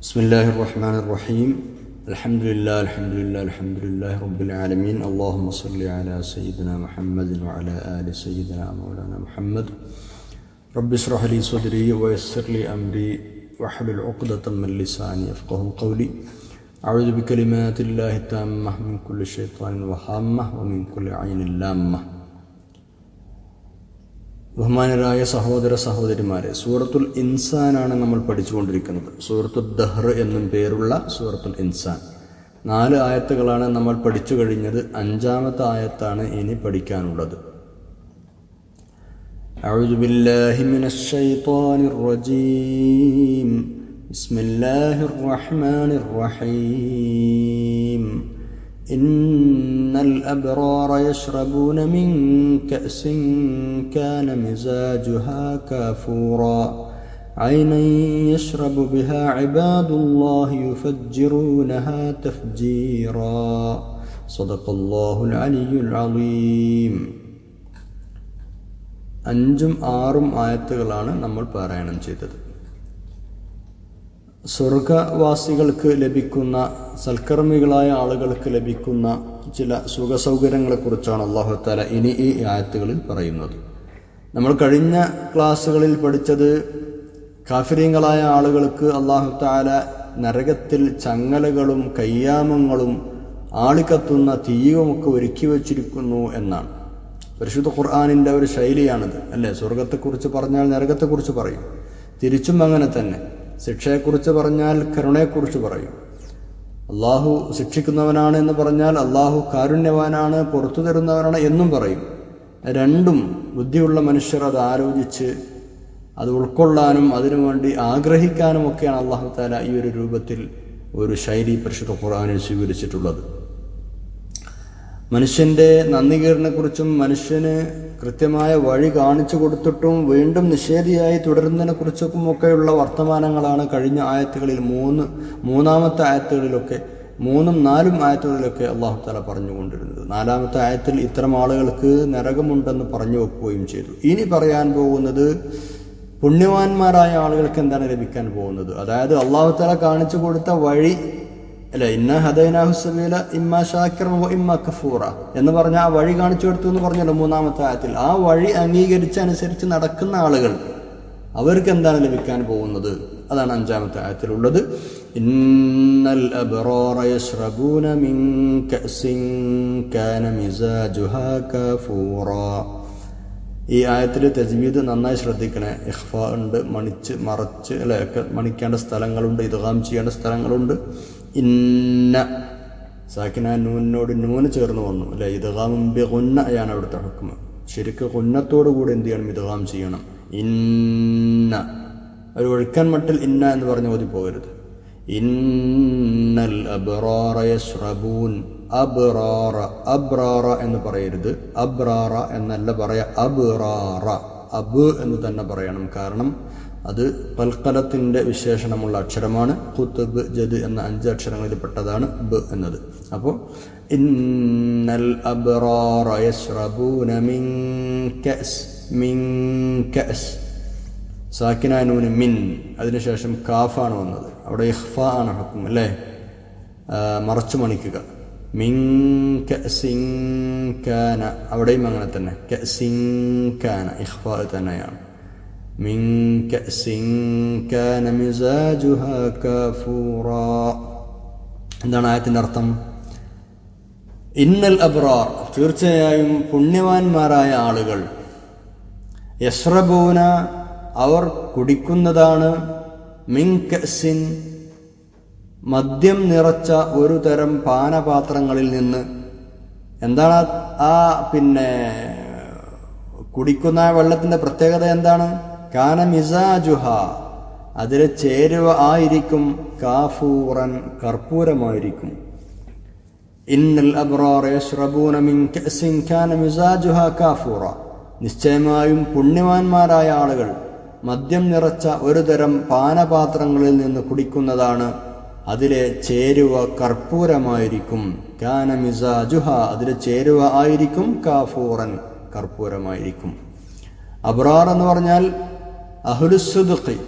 بسم الله الرحمن الرحيم. الحمد لله الحمد لله الحمد لله رب العالمين. اللهم صل على سيدنا محمد وعلى آل سيدنا مولانا محمد. رب اشرح لي صدري ويسر لي أمري واحلل عقدة من لساني يفقه قولي. أعوذ بكلمات الله التامة من كل شيطان وهامة ومن كل عين لامة. ബഹുമാനരായ സഹോദര സഹോദരിമാരെ സൂറത്തുൽ ഇൻസാനാണ് നമ്മൾ പഠിച്ചുകൊണ്ടിരിക്കുന്നത് സൂറത്തുൽ ദഹ്ർ എന്നും പേരുള്ള സൂറത്തുൽ ഇൻസാൻ നാല് ആയത്തുകളാണ് നമ്മൾ പഠിച്ചു കഴിഞ്ഞത് അഞ്ചാമത്തെ ആയത്താണ് ഇനി പഠിക്കാനുള്ളത് أعوذ بالله من الشيطان الرجيم بسم الله الرحمن الرحيم إن الأبرار يشربون من كأس كان مزاجها كافورا عينا يشرب بها عباد الله يفجرونها تفجيرا صدق الله العلي العظيم അഞ്ചും ആറും ആയത്തുകളാണ് നമ്മൾ പാരായണം ചെയ്തത് സ്വർഗവാസികൾക്ക് ലഭിക്കുന്ന സൽക്കർമ്മികളായ ആളുകൾക്ക് ലഭിക്കുന്ന ചില സുഖസൗകര്യങ്ങളെക്കുറിച്ചാണ് അള്ളാഹു താല ഇനി ഈ ആയത്തുകളിൽ പറയുന്നത്. നമ്മൾ കഴിഞ്ഞ ക്ലാസ്സുകളിൽ പഠിച്ചത് കാഫിരീങ്ങളായ ആളുകൾക്ക് അള്ളാഹു താല നരകത്തിൽ ചങ്ങലകളും കയ്യാമങ്ങളും ആളിക്കത്തുന്ന തീയുമൊക്കെ ഒരുക്കി വച്ചിരിക്കുന്നു എന്നാണ്. പരിശുദ്ധ ഖുർആാനിന്റെ ഒരു ശൈലിയാണിത് അല്ലേ? സ്വർഗത്തെക്കുറിച്ച് പറഞ്ഞാൽ നരകത്തെക്കുറിച്ച് പറയും. തിരിച്ചും അങ്ങനെ തന്നെ. ശിക്ഷയെക്കുറിച്ച് പറഞ്ഞാൽ കരുണയെക്കുറിച്ച് പറയും. അള്ളാഹു ശിക്ഷിക്കുന്നവനാണ് എന്ന് പറഞ്ഞാൽ അള്ളാഹു കാരുണ്യവാനാണ് പുറത്തു തരുന്നവനാണ് എന്നും പറയും. രണ്ടും ബുദ്ധിയുള്ള മനുഷ്യർ അത് ആലോചിച്ച് അത് ഉൾക്കൊള്ളാനും അതിനുവേണ്ടി ആഗ്രഹിക്കാനും ഒക്കെയാണ് അള്ളാഹു താല ഈ ഒരു രൂപത്തിൽ ഒരു ശൈലി പരിശുദ്ധ ഖുർആാനിൽ സ്വീകരിച്ചിട്ടുള്ളത്. മനുഷ്യന്റെ നന്ദികേടിനെക്കുറിച്ചും മനുഷ്യന് കൃത്യമായ വഴി കാണിച്ചു കൊടുത്തിട്ടും വീണ്ടും നിഷേധിയായി തുടരുന്നതിനെ കുറിച്ചും ഒക്കെയുള്ള വർത്തമാനങ്ങളാണ് കഴിഞ്ഞ ആയത്തുകളിൽ മൂന്ന് മൂന്നാമത്തെ ആയത്തുകളിലൊക്കെ മൂന്നും നാലും ആയത്തുകളിലൊക്കെ അള്ളാഹു താല പറഞ്ഞുകൊണ്ടിരുന്നത്. നാലാമത്തെ ആയത്തിൽ ഇത്തരം ആളുകൾക്ക് നരകമുണ്ടെന്ന് പറഞ്ഞു വെക്കുകയും ചെയ്തു. ഇനി പറയാൻ പോകുന്നത് പുണ്യവാന്മാരായ ആളുകൾക്ക് എന്താണ് ലഭിക്കാൻ പോകുന്നത്? അതായത് അള്ളാഹു താല കാണിച്ചു കൊടുത്ത വഴി അല്ല? ഇന്ന ഹദൈനാഹു സബീല ഇമ്മ വ ഇമ്മ കഫൂറ. എന്ന് പറഞ്ഞ ആ വഴി കാണിച്ചു കൊടുത്തു എന്ന് പറഞ്ഞല്ലോ മൂന്നാമത്തെ ആയത്തിൽ. ആ വഴി അംഗീകരിച്ചനുസരിച്ച് നടക്കുന്ന ആളുകൾ അവർക്ക് എന്താണ് ലഭിക്കാൻ പോകുന്നത്? അതാണ് അഞ്ചാമത്തെ ആയത്തിലുള്ളത്. ഇന്നൽ അബ്റാറ യശ്റബൂന മിൻ കഅസിൻ കാന കഫൂറ. ഈ ആയത്തിൽ തജ്വീദ് നന്നായി ശ്രദ്ധിക്കണേ. ഇഹ്ഫ ഉണ്ട് മണിച്ച് മറച്ച് അല്ലെ? മണിക്കേണ്ട സ്ഥലങ്ങളുണ്ട് ഇതുകാം ചെയ്യേണ്ട സ്ഥലങ്ങളുണ്ട്. ഇന്ന. സാക്കിന നൂനിനോട് നൂന് ചേർന്ന് വന്നു. അല്ലെ? ഇതുകാമുമ്പി കുന്ന അയാണ് അവിടുത്തെ ഹുക്മ ശരിക്ക് കുന്നത്തോടു കൂടി എന്ത് ചെയ്യണം? ഇതകാം ചെയ്യണം. ഇന്ന. ഒരു ഒഴുക്കാൻ മട്ടിൽ ഇന്ന എന്ന് പറഞ്ഞ് ഓതി പോകരുത്. ഇന്നൽ അബ്റാറ യശ്റബൂൻ. അബ്റാറ എന്ന് പറയരുത്. അബ്റാറ എന്നല്ല പറയാ അബ്റാറ അബ് എന്ന് തന്നെ പറയണം. കാരണം അത് പൽക്കലത്തിന്റെ വിശേഷണമുള്ള അക്ഷരമാണ്. കുത്തുബ് ജദ് എന്ന അഞ്ച് അക്ഷരങ്ങളിൽ പെട്ടതാണ് ബ് എന്നത്. അപ്പോൾ ഇന്നൽ യശ്റബൂന മിൻ മിൻ അതിനുശേഷം കാഫാണ് വന്നത്. അവിടെ ഇഹ്ഫ ആണ് ഹക്കും അല്ലേ? മറച്ചു മണിക്കുക. മിൻ കാന അവിടെയും അങ്ങനെ തന്നെ. സിങ്കാന ഇഹ്ഫ തന്നെയാണ്. മിങ്ക كان مزاجها كافورا. എന്താണ് ആയത്തിന്റെ അർത്ഥം? ഇന്നൽ അബ്രാർ തീർച്ചയായും പുണ്യവാന്മാരായ ആളുകൾ. യശ്രബൂന അവർ കുടിക്കുന്നതാണ് മിങ്കസിൻ മദ്യം നിറച്ച ഒരു തരം പാനപാത്രങ്ങളിൽ നിന്ന്. എന്താണ് ആ പിന്നെ കുടിക്കുന്ന വെള്ളത്തിന്റെ പ്രത്യേകത എന്താണ്? കാന മിസാജുഹ അതിലെ ചേരുവ ആയിരിക്കും കാഫൂറൻ കർപ്പൂരമായിരിക്കും. ഇന്നൽ അബ്റാർ യശ്റബൂന മിൻ കഅസിൻ കാന കാഫൂറ. നിശ്ചയമായും പുണ്യവാന്മാരായ ആളുകൾ മദ്യം നിറച്ച ഒരുതരം പാനപാത്രങ്ങളിൽ നിന്ന് കുടിക്കുന്നതാണ് അതിലെ ചേരുവ കർപ്പൂരമായിരിക്കും. കാന മിസാജുഹ അതിലെ ചേരുവ ആയിരിക്കും കാഫൂറൻ കർപ്പൂരമായിരിക്കും. അബ്രാർ എന്ന് പറഞ്ഞാൽ അഹുലുസുദുഖി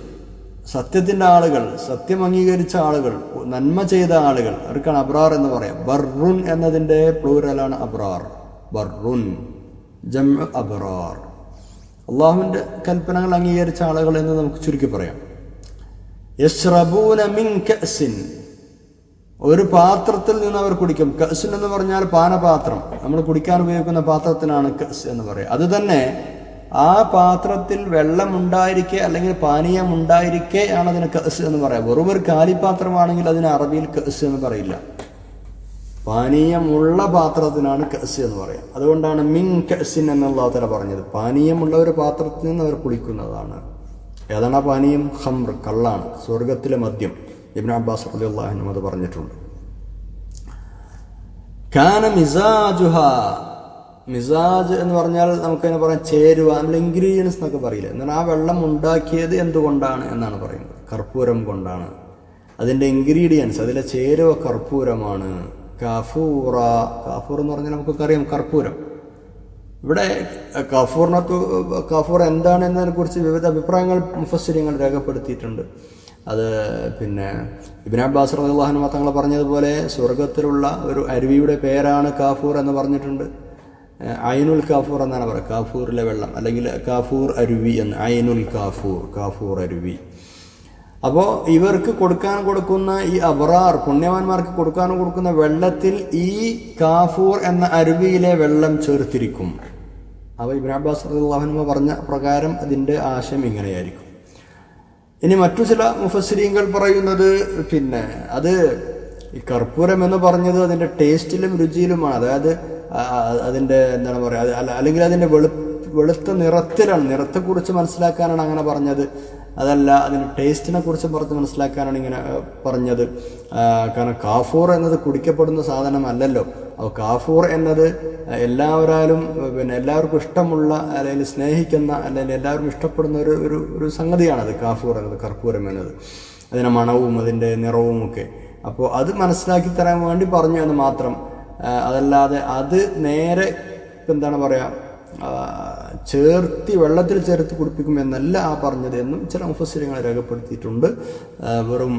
സത്യത്തിന്റെ ആളുകൾ സത്യം അംഗീകരിച്ച ആളുകൾ നന്മ ചെയ്ത ആളുകൾ. അവർക്കാണ് അബ്രാർ എന്ന് പറയാം. ബർറുൻ എന്നതിന്റെ പ്ലൂരലാണ് അബ്രാർ. ബർറുൻ ജം അബ്രാർ. അള്ളാഹുവിന്റെ കൽപ്പനകൾ അംഗീകരിച്ച ആളുകൾ എന്ന് നമുക്ക് ചുരുക്കി പറയാം. യശ്റബൂന മിൻ ഒരു പാത്രത്തിൽ നിന്ന് അവർ കുടിക്കും. കസിൻ എന്ന് പറഞ്ഞാൽ പാനപാത്രം. നമ്മൾ കുടിക്കാൻ ഉപയോഗിക്കുന്ന പാത്രത്തിനാണ് കസ് എന്ന് പറയുക അത് തന്നെ ആ പാത്രത്തിൽ വെള്ളമുണ്ടായിരിക്കെ അല്ലെങ്കിൽ പാനീയം ഉണ്ടായിരിക്കെ ആണ് അതിന് കസ് എന്ന് പറയാം. വെറും ഒരു കാലിപാത്രമാണെങ്കിൽ അതിന് അറബിയിൽ കസ് എന്ന് പറയില്ല. പാനീയമുള്ള പാത്രത്തിനാണ് കസ് എന്ന് പറയാം. അതുകൊണ്ടാണ് മിൻ കസിൻ എന്നുള്ള തല പറഞ്ഞത്. പാനീയമുള്ള ഒരു പാത്രത്തിൽ നിന്ന് അവർ കുളിക്കുന്നതാണ്. ഏതാണ് ആ പാനീയം? ഹംർ കള്ളാണ്. സ്വർഗത്തിലെ മദ്യം. ഇബ്ന അബ്ബാസ് അള്ളാഹുനും അത് പറഞ്ഞിട്ടുണ്ട്. കാന മിസാജ് എന്ന് പറഞ്ഞാൽ നമുക്കതിനെ പറയാം ചേരുവ നമ്മൾ ഇൻഗ്രീഡിയൻസ് എന്നൊക്കെ പറയില്ല? എന്നാൽ ആ വെള്ളം ഉണ്ടാക്കിയത് എന്തുകൊണ്ടാണ് എന്നാണ് പറയുന്നത്. കർപ്പൂരം കൊണ്ടാണ്. അതിന്റെ ഇൻഗ്രീഡിയൻസ് അതിലെ ചേരുവ കർപ്പൂരമാണ്. കാഫൂറ കാഫൂർ എന്ന് പറഞ്ഞാൽ നമുക്കറിയാം കർപ്പൂരം. ഇവിടെ കഫൂറിനകത്ത് കഫൂർ എന്താണ് എന്നതിനെ കുറിച്ച് വിവിധ അഭിപ്രായങ്ങൾ മുഫസ്സിരിങ്ങൾ രേഖപ്പെടുത്തിയിട്ടുണ്ട്. അത് പിന്നെ ഇബിൻ അബ്ബാസ് റഹ്ലാഹൻ തങ്ങൾ പറഞ്ഞതുപോലെ സ്വർഗത്തിലുള്ള ഒരു അരുവിയുടെ പേരാണ് കാഫൂർ എന്ന് പറഞ്ഞിട്ടുണ്ട്. അയനുൽ കാഫൂർ എന്നാണ് പറയുക. കാഫൂറിലെ വെള്ളം അല്ലെങ്കിൽ കാഫൂർ അരുവി എന്ന് അയനുൽ കാഫൂർ കാഫൂർ അരുവി. അപ്പോൾ ഇവർക്ക് കൊടുക്കാൻ കൊടുക്കുന്ന ഈ അബറാർ പുണ്യവാന്മാർക്ക് കൊടുക്കാൻ കൊടുക്കുന്ന വെള്ളത്തിൽ ഈ കാഫൂർ എന്ന അരുവിയിലെ വെള്ളം ചേർത്തിരിക്കും. അപ്പോൾ ഇബ്രാഹിം അബ്ബാസ് പറഞ്ഞ പ്രകാരം അതിന്റെ ആശയം ഇങ്ങനെയായിരിക്കും. ഇനി മറ്റു ചില മുഫസ്സിരീങ്ങൾ പറയുന്നത് പിന്നെ അത് ഈ കർപ്പൂരം എന്ന് പറഞ്ഞത് അതിന്റെ ടേസ്റ്റിലും രുചിയിലുമാണ്. അതായത് അതിന്റെ എന്താണ് പറയുക അല്ല അല്ലെങ്കിൽ അതിന്റെ വെളു വെളുത്ത നിറത്തിലാണ് നിറത്തെക്കുറിച്ച് മനസ്സിലാക്കാനാണ് അങ്ങനെ പറഞ്ഞത്. അതല്ല അതിന് ടേസ്റ്റിനെ കുറിച്ച് പറഞ്ഞ് മനസ്സിലാക്കാനാണ് ഇങ്ങനെ പറഞ്ഞത്. കാരണം കാഫൂർ എന്നത് കുടിക്കപ്പെടുന്ന സാധനമല്ലല്ലോ. അപ്പോൾ കാഫൂർ എന്നത് എല്ലാവരാലും പിന്നെ എല്ലാവർക്കും ഇഷ്ടമുള്ള അല്ലെങ്കിൽ സ്നേഹിക്കുന്ന അല്ലെങ്കിൽ എല്ലാവർക്കും ഇഷ്ടപ്പെടുന്ന ഒരു ഒരു ഒരു സംഗതിയാണത് കാഫൂർ എന്നത് കർപ്പൂരം എന്നത്. അതിന്റെ മണവും അതിന്റെ നിറവും ഒക്കെ. അപ്പോൾ അത് മനസ്സിലാക്കി തരാൻ വേണ്ടി പറഞ്ഞു എന്ന് മാത്രം. അതല്ലാതെ അത് നേരെ എന്താണ് പറയുക ചേർത്തി വെള്ളത്തിൽ ചേർത്ത് കുടിപ്പിക്കും എന്നല്ല ആ പറഞ്ഞത് എന്നും ചില മുഫസ്സിരങ്ങൾ രേഖപ്പെടുത്തിയിട്ടുണ്ട്. വെറും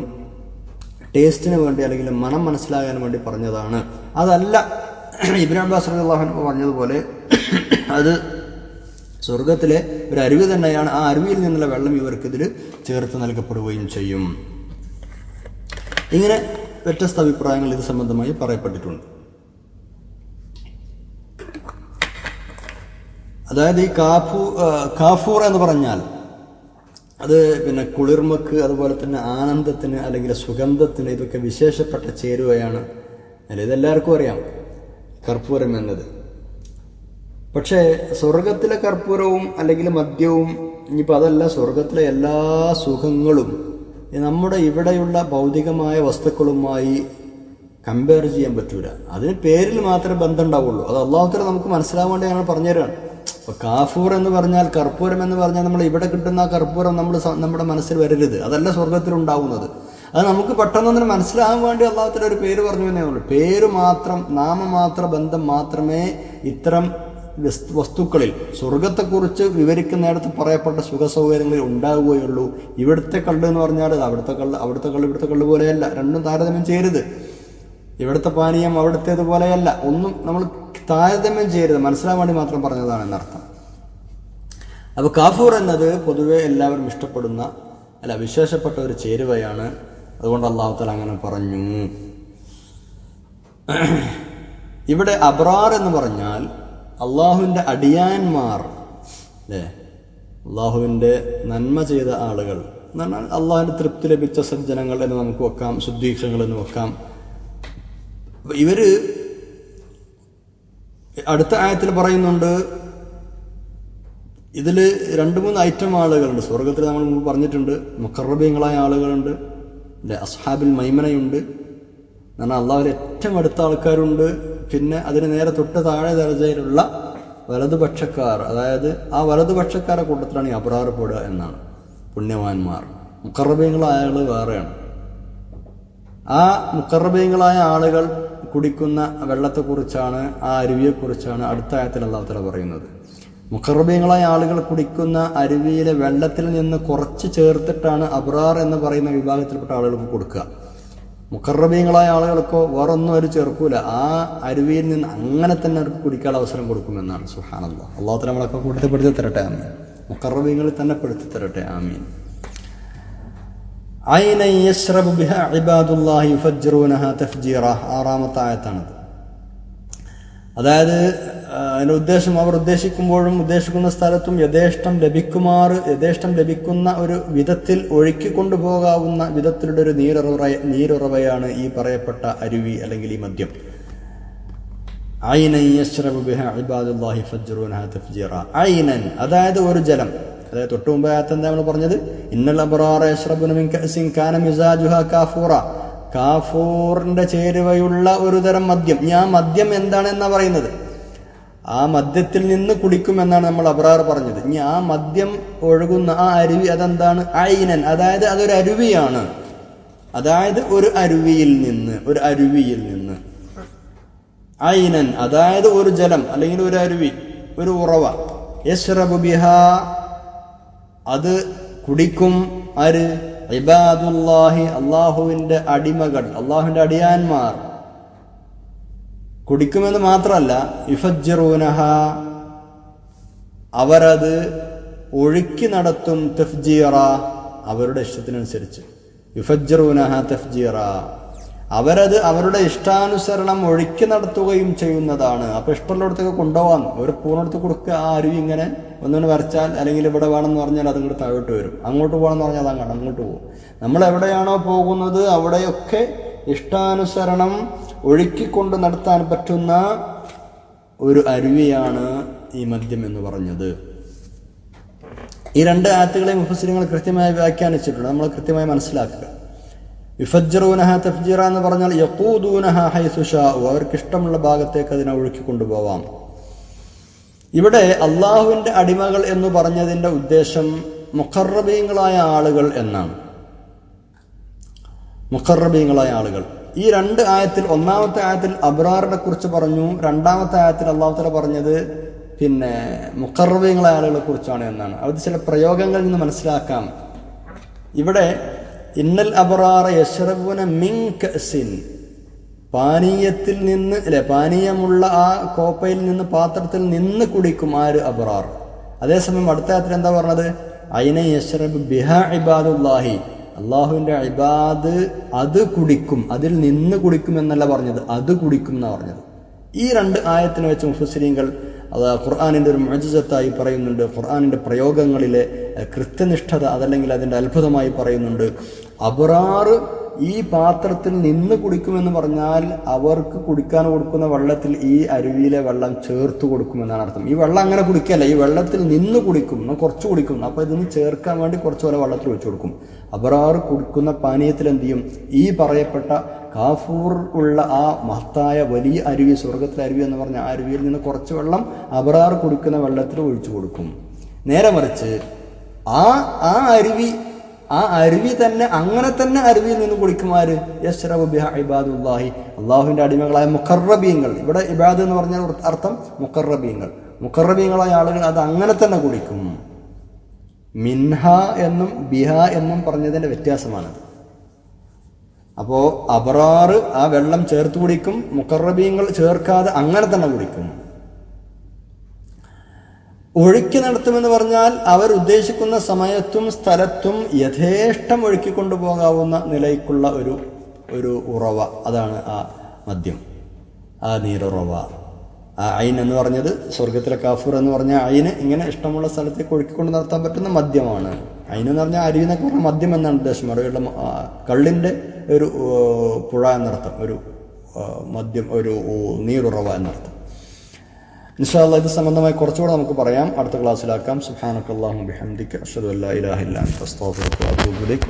ടേസ്റ്റിന് വേണ്ടി അല്ലെങ്കിൽ മനം മനസ്സിലാകാൻ വേണ്ടി പറഞ്ഞതാണ്. അതല്ല ഇബ്രാഹിം അബ്ബാസ് അള്ളാഹു പറഞ്ഞതുപോലെ അത് സ്വർഗത്തിലെ ഒരു അരുവി തന്നെയാണ്. ആ അരുവിയിൽ നിന്നുള്ള വെള്ളം ഇവർക്കിതിൽ ചേർത്ത് നൽകപ്പെടുകയും ചെയ്യും. ഇങ്ങനെ വ്യത്യസ്ത അഭിപ്രായങ്ങൾ ഇത് സംബന്ധമായി പറയപ്പെട്ടിട്ടുണ്ട്. അതായത് ഈ കാഫൂ കാഫൂർ എന്ന് പറഞ്ഞാൽ അത് പിന്നെ കുളിർമക്ക് അതുപോലെ തന്നെ ആനന്ദത്തിന് അല്ലെങ്കിൽ സുഗന്ധത്തിന് ഇതൊക്കെ വിശേഷപ്പെട്ട ചേരുവയാണ്. ഇതെല്ലാവർക്കും അറിയാം കർപ്പൂരം എന്നത്. പക്ഷേ സ്വർഗത്തിലെ കർപ്പൂരവും അല്ലെങ്കിൽ മദ്യവും ഇനിയിപ്പോൾ അതല്ല സ്വർഗത്തിലെ എല്ലാ സുഖങ്ങളും നമ്മുടെ ഇവിടെയുള്ള ഭൗതികമായ വസ്തുക്കളുമായി കമ്പയർ ചെയ്യാൻ പറ്റൂല. അതിന് പേരിൽ മാത്രമേ ബന്ധം ഉണ്ടാവുള്ളൂ. അത് അള്ളാഹുത്തര നമുക്ക് മനസ്സിലാവേണ്ടി ഞങ്ങൾ പറഞ്ഞുതരാണ്. അപ്പൊ കാഫൂർ എന്ന് പറഞ്ഞാൽ കർപ്പൂരം എന്ന് പറഞ്ഞാൽ നമ്മൾ ഇവിടെ കിട്ടുന്ന കർപ്പൂരം നമ്മൾ നമ്മുടെ മനസ്സിൽ വരരുത്. അതല്ല സ്വർഗത്തിൽ ഉണ്ടാകുന്നത് അത് നമുക്ക് പെട്ടെന്നൊന്നും മനസ്സിലാകാൻ വേണ്ടി അള്ളാഹത്തിന്റെ ഒരു പേര് പറഞ്ഞു എന്നേ ഉള്ളൂ. പേര് മാത്രം നാമമാത്ര ബന്ധം മാത്രമേ ഇത്തരം വസ്തുക്കളിൽ സ്വർഗത്തെക്കുറിച്ച് വിവരിക്കുന്നിടത്ത് പറയപ്പെട്ട സുഖ സൗകര്യങ്ങളിൽ ഉണ്ടാവുകയുള്ളൂ. ഇവിടുത്തെ കള്ള് എന്ന് പറഞ്ഞാൽ അവിടുത്തെ കള്ള് അവിടുത്തെ കള്ള് ഇവിടുത്തെ കള്ള് പോലെയല്ല. രണ്ടും താരതമ്യം ചെയ്യരുത്. ഇവിടുത്തെ പാനീയം അവിടുത്തേതുപോലെയല്ല. ഒന്നും നമ്മൾ താരതമ്യം ചെയ്യരുത്. മനസ്സിലാൻ വേണ്ടി മാത്രം പറഞ്ഞതാണ് എന്നർത്ഥം. അപ്പോൾ കാഫൂർ എന്നത് പൊതുവെ എല്ലാവരും ഇഷ്ടപ്പെടുന്ന അല്ല വിശേഷപ്പെട്ട ഒരു ചേരുവയാണ്. അതുകൊണ്ട് അള്ളാഹുത്തല അങ്ങനെ പറഞ്ഞു. ഇവിടെ അബ്രാർ എന്ന് പറഞ്ഞാൽ അള്ളാഹുവിന്റെ അടിയാന്മാർ. അല്ലേ? അള്ളാഹുവിന്റെ നന്മ ചെയ്ത ആളുകൾ. എന്ന് പറഞ്ഞാൽ അള്ളാഹുവിന്റെ തൃപ്തി ലഭിച്ച സജ്ജനങ്ങൾ എന്ന് നമുക്ക് വെക്കാം ശുദ്ധീക്ഷങ്ങൾ എന്ന് വെക്കാം. ഇവർ അടുത്ത ആയത്തിൽ പറയുന്നുണ്ട് ഇതിൽ രണ്ട് മൂന്ന് ഐറ്റം ആളുകളുണ്ട്. സ്വർഗത്തിൽ നമ്മൾ പറഞ്ഞിട്ടുണ്ട് മുക്കറബിങ്ങളായ ആളുകളുണ്ട് അല്ലെ അസ്ഹാബിൽ മൈമനയുണ്ട്. എന്നാൽ അള്ളാഹുവിൽ ഏറ്റവും അടുത്ത ആൾക്കാരുണ്ട്. പിന്നെ അതിന് നേരെ തൊട്ട് താഴെ ദർജയിലുള്ള വലതുപക്ഷക്കാർ അതായത് ആ വലതുപക്ഷക്കാരുടെ കൂട്ടത്തിലാണ് ഈ അബ്രാർ പെടുക എന്നാണ്. പുണ്യവാന്മാർ. മുക്കറബിങ്ങളായ ആൾ വേറെയാണ്. ആ മുക്കറബിങ്ങളായ ആളുകൾ കുടിക്കുന്ന വെള്ളത്തെക്കുറിച്ചാണ് ആ അരുവിയെക്കുറിച്ചാണ് അടുത്ത ആയത്തിൽ അള്ളാഹുത്തല പറയുന്നത്. മുഖർബീങ്ങളായ ആളുകൾ കുടിക്കുന്ന അരുവിയിലെ വെള്ളത്തിൽ നിന്ന് കുറച്ച് ചേർത്തിട്ടാണ് അബ്രാർ എന്ന് പറയുന്ന വിഭാഗത്തിൽപ്പെട്ട ആളുകൾക്ക് കൊടുക്കുക. മുഖർബീങ്ങളായ ആളുകൾക്കോ വേറൊന്നും അവർ ചേർക്കൂല. ആ അരുവിയിൽ നിന്ന് അങ്ങനെ തന്നെ അവർക്ക് കുടിക്കാൻ അവസരം കൊടുക്കുമെന്നാണ്. സുഹാനല്ല അള്ളാഹുത്തല നമ്മളൊക്കെ കൊടുത്തപ്പെടുത്തി തരട്ടെ. ആമീൻ. മുഖർബീങ്ങളിൽ തന്നെ പെടുത്തി തരട്ടെ. ആമീൻ ഐന യശ്രബു ബിഹ ഇബാദുല്ലാഹി യുഫജ്ജിറൂനഹ തഫ്ജീറ ആറാമത്തെ ആയത്താണത് അതായത് അതിന്റെ ഉദ്ദേശം അവർ ഉദ്ദേശിക്കുമ്പോഴും ഉദ്ദേശിക്കുന്ന സ്ഥലത്തും യഥേഷ്ടം ലഭിക്കുമാർ യഥേഷ്ടം ലഭിക്കുന്ന ഒരു വിധത്തിൽ ഒഴുക്കി കൊണ്ടുപോകാവുന്ന വിധത്തിലുള്ള ഒരു നീരുറവ നീരുറവയാണ് ഈ പറയപ്പെട്ട അരുവി അല്ലെങ്കിൽ ഈ മദ്യം. അതായത് ഒരു ജലം. അതായത് തൊട്ട് മുമ്പ് എന്താ നമ്മൾ പറഞ്ഞത്? കാഫൂറ. കാഫൂറിന്റെ ചേരുവയുള്ള ഒരു തരം മദ്യം. ഞാൻ മദ്യം എന്താണെന്നാ പറയുന്നത്? ആ മദ്യത്തിൽ നിന്ന് കുടിക്കുമെന്നാണ് നമ്മൾ അബ്രാർ പറഞ്ഞത്. ഇനി ആ മദ്യം ഒഴുകുന്ന ആ അരുവി അതെന്താണ്? ഐനൻ. അതായത് അതൊരു അരുവിയാണ്. അതായത് ഒരു അരുവിയിൽ നിന്ന് ഒരു അരുവിയിൽ നിന്ന്. ഐനൻ. അതായത് ഒരു ജലം അല്ലെങ്കിൽ ഒരു അരുവി ഒരു ഉറവ. യശ്രബു ബിഹ അത് കുടിക്കും ആര്? ഇബാദുല്ലാഹി അള്ളാഹുവിന്റെ അടിമകൾ അള്ളാഹുവിന്റെ അടിയാന്മാർ. കുടിക്കുമെന്ന് മാത്രമല്ല ഇഫജ്ജറൂനഹ അവരത് ഒഴുക്കി നടത്തും തഫ്ജീറ അവരുടെ ഇഷ്ടത്തിനനുസരിച്ച്. യുഫജ്ജറൂനഹ തഫ്ജീറ. അവരത് അവരുടെ ഇഷ്ടാനുസരണം ഒഴുക്കി നടത്തുകയും ചെയ്യുന്നതാണ്. അപ്പൊ ഇഷ്ടമുള്ളിടത്തൊക്കെ കൊണ്ടുപോകാൻ ഒരു പൂണെടുത്ത് കൊടുക്കുക ആ അരുവി ഇങ്ങനെ ഒന്നിനെ വരച്ചാൽ അല്ലെങ്കിൽ ഇവിടെ വേണമെന്ന് പറഞ്ഞാൽ അത് ഇങ്ങോട്ട് താഴോട്ട് വരും. അങ്ങോട്ട് പോകണമെന്ന് പറഞ്ഞാൽ അത് അങ്ങോട്ട് പോകും. നമ്മൾ എവിടെയാണോ പോകുന്നത് അവിടെയൊക്കെ ഇഷ്ടാനുസരണം ഒഴുക്കിക്കൊണ്ട് നടത്താൻ പറ്റുന്ന ഒരു അരുവിയാണ് ഈ മദ്യം എന്ന് പറഞ്ഞത്. ഈ രണ്ട് ആറ്റുകളെയും മുഫസിലുകൾ കൃത്യമായി വ്യാഖ്യാനിച്ചിട്ടുണ്ട്. നമ്മൾ കൃത്യമായി മനസ്സിലാക്കുക. യുഫജ്ജറൂനഹ തഫ്ജീറ എന്ന് പറഞ്ഞാൽ യക്കൂദൂനഹ ഹൈസുഷാഉ അവർക്ക് ഇഷ്ടമുള്ള ഭാഗത്തേക്ക് അതിനെ ഒഴുക്കി കൊണ്ടുപോവാം ഇവിടെ അള്ളാഹുവിന്റെ അടിമകൾ എന്ന് പറഞ്ഞതിന്റെ ഉദ്ദേശം മുഖർറബീങ്ങളായ ആളുകൾ എന്നാണ്. മുഖർറബീങ്ങളായ ആളുകൾ. ഈ രണ്ട് ആയത്തിൽ ഒന്നാമത്തെ ആയത്തിൽ അബ്രാറിനെ കുറിച്ച് പറഞ്ഞു രണ്ടാമത്തെ ആയത്തിൽ അള്ളാഹുത്തല പറഞ്ഞത് പിന്നെ മുഖർറബീങ്ങളായ ആളുകളെ കുറിച്ചാണ് എന്നാണ്. അത് ചില പ്രയോഗങ്ങളിൽ നിന്ന് മനസ്സിലാക്കാം. ഇവിടെ ഇന്നൽ അബറാറ യശ്രബുന മിൻ കഅസിൻ. പാനീയത്തിൽ നിന്ന് അല്ലെ പാനീയമുള്ള ആ കോപ്പയിൽ നിന്ന് പാത്രത്തിൽ നിന്ന് കുടിക്കും ആര്? അബറാർ അതേസമയം അടുത്ത യാത്ര എന്താ പറഞ്ഞത്? അയിന യശ്രബ് ബിഹ ഇബാദുല്ലാഹി. അള്ളാഹുവിന്റെ ഇബാദ് അത് കുടിക്കും അതിൽ നിന്ന് കുടിക്കും എന്നല്ല പറഞ്ഞത് അത് കുടിക്കും എന്നാണ് പറഞ്ഞത്. ഈ രണ്ട് ആയത്തിനെ വെച്ച് മുഫസിരീങ്ങൾ അത് ഖുർആാനിന്റെ ഒരു മജസത്തായി പറയുന്നുണ്ട്. ഖുർആാനിന്റെ പ്രയോഗങ്ങളിലെ കൃത്യനിഷ്ഠത അതല്ലെങ്കിൽ അതിന്റെ അത്ഭുതമായി പറയുന്നുണ്ട്. അബറാറ് ഈ പാത്രത്തിൽ നിന്ന് കുടിക്കുമെന്ന് പറഞ്ഞാൽ അവർക്ക് കുടിക്കാൻ കൊടുക്കുന്ന വെള്ളത്തിൽ ഈ അരുവിയിലെ വെള്ളം ചേർത്ത് കൊടുക്കുമെന്നാണ് അർത്ഥം. ഈ വെള്ളം അങ്ങനെ കുടിക്കല്ല. ഈ വെള്ളത്തിൽ നിന്ന് കുടിക്കും. കുറച്ച് കുടിക്കും. അപ്പോൾ ഇതിന് ചേർക്കാൻ വേണ്ടി കുറച്ച് പോലെ വെള്ളത്തിൽ ഒഴിച്ചു കൊടുക്കും. അബറാറ് കുടിക്കുന്ന പാനീയത്തിൽ എന്ത് ചെയ്യും? ഈ പറയപ്പെട്ട കാഫൂർ ഉള്ള ആ മഹത്തായ വലിയ അരുവി സ്വർഗത്തിലെ അരുവി എന്ന് പറഞ്ഞ ആ അരുവിയിൽ നിന്ന് കുറച്ച് വെള്ളം അബറാർ കുടിക്കുന്ന വെള്ളത്തിൽ ഒഴിച്ചു കൊടുക്കും. നേരെ മറിച്ച് ആ ആ അരുവി ആ അരുവി തന്നെ അങ്ങനെ തന്നെ അരുവിയിൽ നിന്ന് കുടിക്കുമാര് യശ്റബു ബിഹ ഇബാദുല്ലാഹി. അള്ളാഹുവിന്റെ അടിമകളായ മുഖർറബീങ്ങൾ. ഇവിടെ ഇബാദ് എന്ന് പറഞ്ഞ അർത്ഥം മുഖർറബീങ്ങൾ. മുഖർറബീങ്ങളായ ആളുകൾ അത് അങ്ങനെ തന്നെ കുടിക്കും. മിൻഹ എന്നും ബിഹ എന്നും പറഞ്ഞതിന്റെ വ്യത്യാസമാണത്. അപ്പോ അബറാറ് ആ വെള്ളം ചേർത്ത് കുടിക്കും മുക്കറബീങ്ങൾ ചേർക്കാതെ അങ്ങനെ തന്നെ കുടിക്കും. ഒഴുക്കി നടത്തുമെന്ന് പറഞ്ഞാൽ അവർ ഉദ്ദേശിക്കുന്ന സമയത്തും സ്ഥലത്തും യഥേഷ്ടം ഒഴുക്കി കൊണ്ടുപോകാവുന്ന നിലയ്ക്കുള്ള ഒരു ഒരു ഉറവ. അതാണ് ആ മദ്യം ആ നീരുറവ. ആ അയിൻ എന്ന് പറഞ്ഞത് സ്വർഗത്തിലെ കാഫൂർ എന്ന് പറഞ്ഞ അയിന് ഇങ്ങനെ ഇഷ്ടമുള്ള സ്ഥലത്തേക്ക് ഒഴുക്കിക്കൊണ്ട് നടത്താൻ പറ്റുന്ന മദ്യമാണ്. ഐൻ എന്ന് പറഞ്ഞാൽ അരുവി എന്നൊക്കെ പറഞ്ഞാൽ മദ്യം എന്നാണ് ഉദ്ദേശം അറിയുള്ള കള്ളിന്റെ ഒരു പുഴ എന്നർത്ഥം ഒരു മദ്യം ഒരു നീരുറവ എന്നർത്ഥം. ഇൻഷാല്ല ഇത് സംബന്ധമായി കുറച്ചുകൂടെ നമുക്ക് പറയാം. അടുത്ത ക്ലാസ്സിലാക്കാം. സുഹാനക്കല്ലാഹു ബിഹംദിക അഷ്ഹദു അല്ലാ ഇലാഹ ഇല്ല അൻത അസ്തഗ്ഫിറുക വഅതൂബു ഇലൈക്.